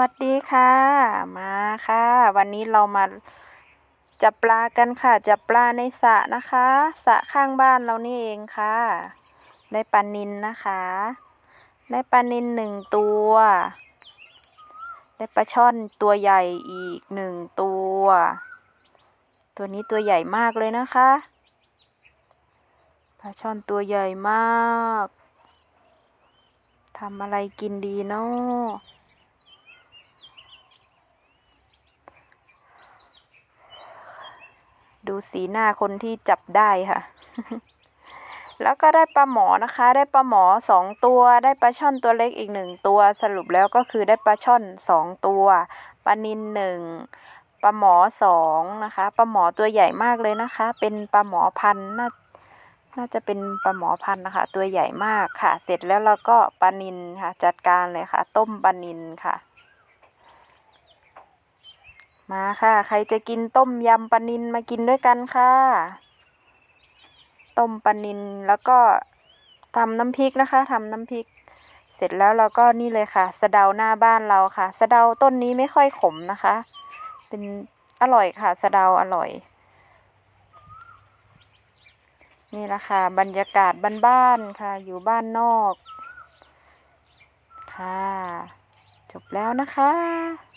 วัสดีค่ะ มาค่ะ วันนี้เรามาจับปลากันค่ะ จับปลาในสระนะคะสระข้างบ้านเรานี่เองค่ะ ได้ปลานินนะคะ ได้ปลานินหนึ่งตัว ได้ปลาช่อนตัวใหญ่อีกหนึ่งตัว ตัวนี้ตัวใหญ่มากเลยนะคะปลาช่อนตัวใหญ่มากทำอะไรกินดีเนาะ ดูสีหน้าคนที่จับได้ค่ะ แล้วก็ได้ปลาหมอนะคะ ได้ปลาหมอสองตัว ได้ปลาช่อนตัวเล็กอีกหนึ่งตัว สรุปแล้วก็คือได้ปลาช่อนสองตัว ปลานินหนึ่งปลาหมอสองนะคะ ปลาหมอตัวใหญ่มากเลยนะคะ เป็นปลาหมอพันธุ์น่าน่าจะเป็นปลาหมอพันธุ์นะคะ ตัวใหญ่มากค่ะ เสร็จแล้วเราก็ปลานินค่ะ จัดการเลยค่ะ ต้มปลานินค่ะ มาค่ะ ใครจะกินต้มยำปลานินมากินด้วยกันค่ะ ต้มปลานินแล้วก็ทำน้ำพริกนะคะทำน้ำพริก เสร็จแล้วเราก็นี่เลยค่ะ สะเดาหน้าบ้านเราค่ะ สะเดาต้นนี้ไม่ค่อยขมนะคะ เป็นอร่อยค่ะ สะเดาอร่อย นี่แหละค่ะ บรรยากาศบ้านๆค่ะ อยู่บ้านนอก ค่ะ จบแล้วนะคะ